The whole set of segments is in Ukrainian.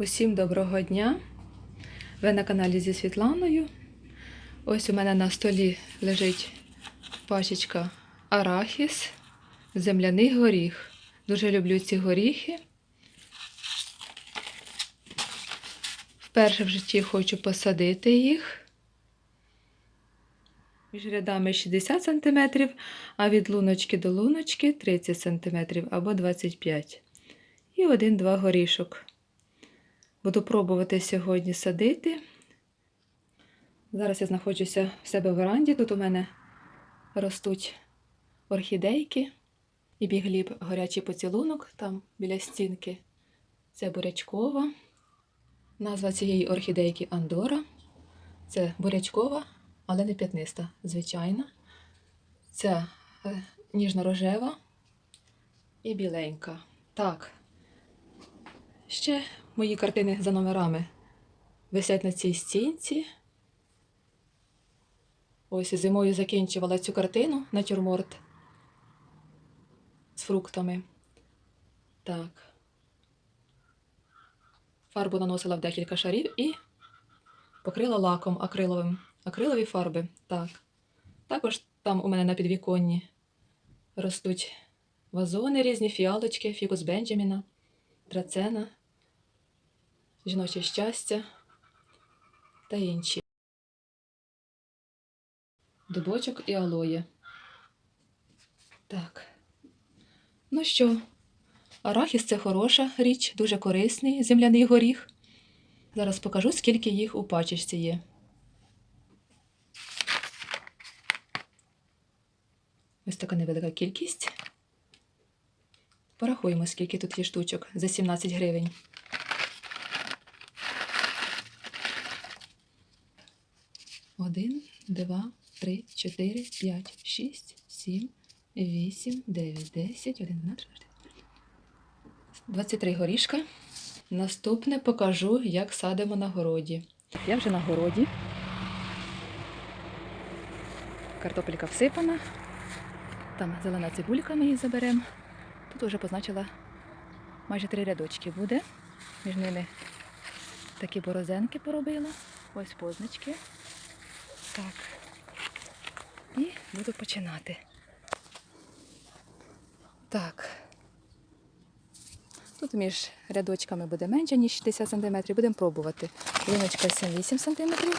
Усім доброго дня! Ви на каналі зі Світланою. Ось у мене на столі лежить пачечка арахіс, земляний горіх. Дуже люблю ці горіхи. Вперше в житті хочу посадити їх. Між рядами 60 см, а від луночки до луночки 30 см або 25 см. І один-два горішок. Буду пробувати сьогодні садити. Зараз я знаходжуся в себе в веранді. Тут у мене ростуть орхідейки і бігліб горячий поцілунок там біля стінки. Це бурячкова. Назва цієї орхідейки Андора. Це бурячкова, але не п'ятниста, звичайна. Ця е, ніжно-рожева і біленька. Так. Ще мої картини за номерами висять на цій стінці. Ось зимою закінчувала цю картину натюрморт з фруктами. Так. Фарбу наносила в декілька шарів і покрила лаком акриловим. Акрилові фарби. Так. Також там у мене на підвіконні ростуть вазони різні, фіалочки, фікус Бенджаміна, драцена, жіноче щастя та інші. Дубочок і алоє. Так. Ну що, арахіс це хороша річ, дуже корисний земляний горіх. Зараз покажу, скільки їх у пачечці є. Ось така невелика кількість. Порахуємо, скільки тут є штучок за 17 гривень. Один, два, три, чотири, п'ять, шість, сім, вісім, дев'ять, десять, одинадцять. 23 горішка. Наступне покажу, як садимо на городі. Я вже на городі. Картопелька всипана. Там зелена цибулька ми її заберемо. Тут вже позначила майже три рядочки буде. Між ними такі борозенки поробила. Ось позначки. Так. І буду починати. Так. Тут між рядочками буде менше, ніж 60 см. Будемо пробувати. Ліночка 7-8 см.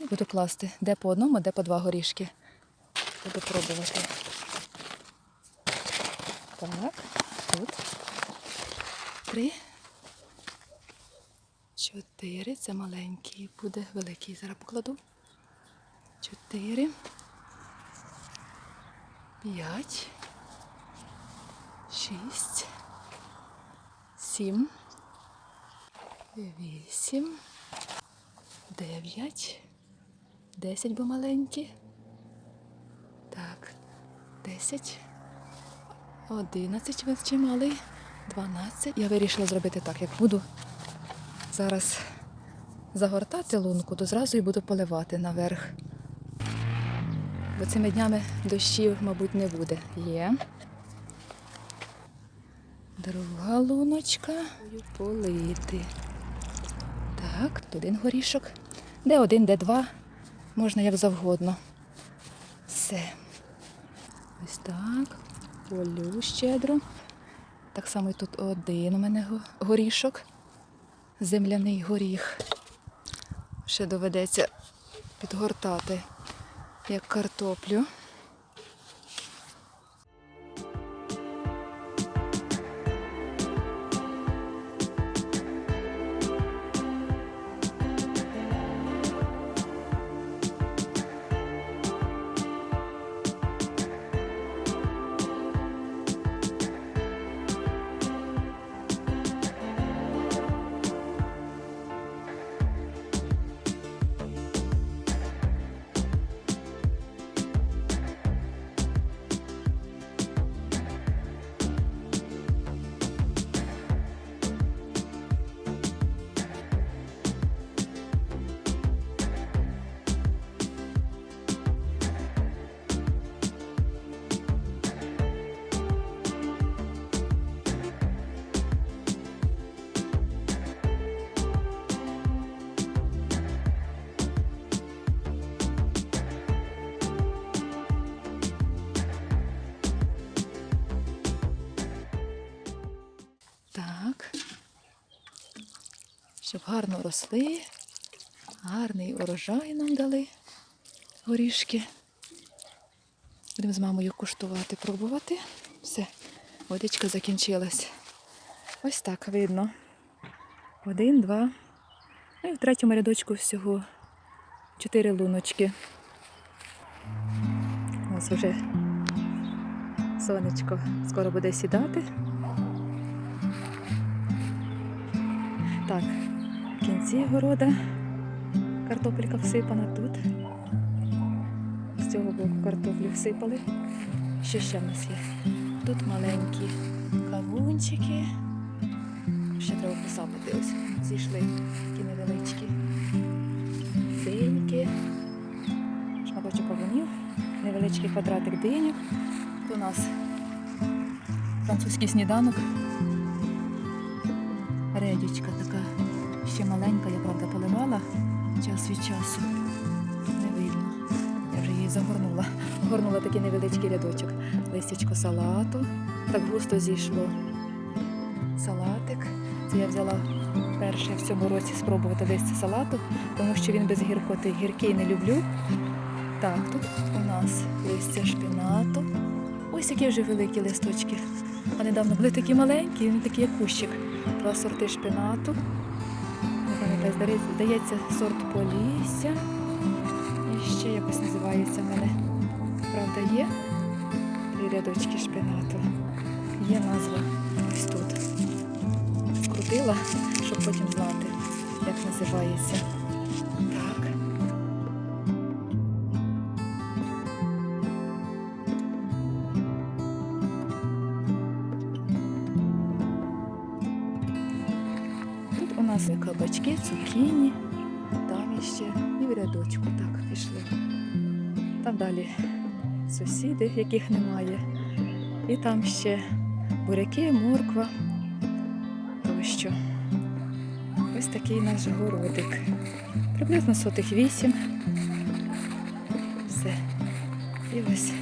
І буду класти де по одному, де по два горішки. Буду пробувати. Так, тут. Три. Чотири. Це маленький буде великий. Зараз покладу. Чотири. П'ять. Шість. Сім. Вісім. Дев'ять. Десять, бо маленькі. Так. Десять. Одинадцять чималий. Дванадцять. Я вирішила зробити так, як буду зараз загортати лунку, то зразу і буду поливати наверх. Бо цими днями дощів, мабуть, не буде. Є. Друга луночка. Полити. Так, тут один горішок. Де один, де два. Можна як завгодно. Все. Ось так. Полю щедро. Так само і тут один у мене горішок. Земляний горіх. Ще доведеться підгортати як картоплю. Щоб гарно росли. Гарний урожай нам дали горішки. Будемо з мамою куштувати, пробувати. Все, водичка закінчилась. Ось так видно. Один, два. Ну і в третьому рядочку всього чотири луночки. Ось вже сонечко скоро буде сідати. Так, в кінці города картопелька всипана тут. З цього боку картоплю всипали. Що ще в нас є? Тут маленькі кавунчики. Ще треба посапати. Ось зійшли такі невеличкі диньки, шматочок кавунів, невеличкий квадратик диньок. Тут у нас французький сніданок. Редючка така ще маленька, я правда поливала час від часу. Не видно. Я вже її загорнула. Горнула такий невеличкий рядочок. Листячко салату. Так густо зійшло. Салатик. Це я взяла перше в цьому році спробувати листя салату, тому що він без гіркоти. Гіркий не люблю. Так, тут у нас листя шпінату. Ось які вже великі листочки. А недавно були такі маленькі, він такий як кущик. Два сорти шпинату. Здається, здається, сорт полісся. І ще якось називається в мене. Правда, є три рядочки шпинату. Є назва ось тут. Крутила, щоб потім знати, як називається. Нас кабачки, цукіні, там іще і в рядочку так пішли. Там далі сусіди, яких немає. І там ще буряки, морква тощо. Ось такий наш городик. Приблизно сотих вісім. Все. І ось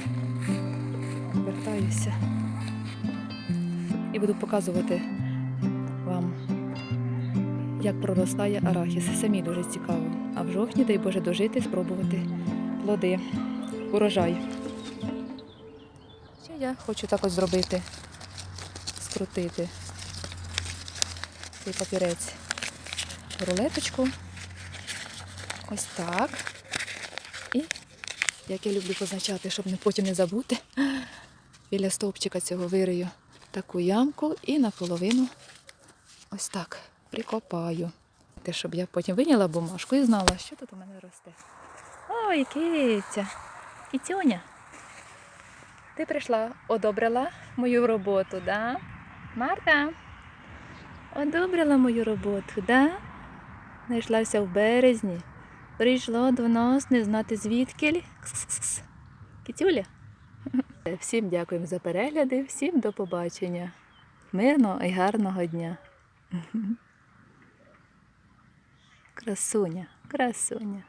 вертаюся. І буду показувати як проростає арахіс. Самі дуже цікаво. А в жовтні, дай Боже, дожити, спробувати плоди, урожай. Ще я хочу так ось зробити, скрутити цей папірець рулеточку. Ось так. І, як я люблю позначати, щоб потім не забути, біля стовпчика цього вирию таку ямку і наполовину ось так прикопаю. Те, щоб я потім виняла бумажку і знала, що тут у мене росте. Ой, киця, кіцюня. Ти прийшла, одобрила мою роботу, да? Марта, одобрила мою роботу, да? Знайшлася в березні. Прийшла до нас не знати звідки. Кітюля. Всім дякуємо за перегляди, всім до побачення. Мирного і гарного дня. Красуня, красуня.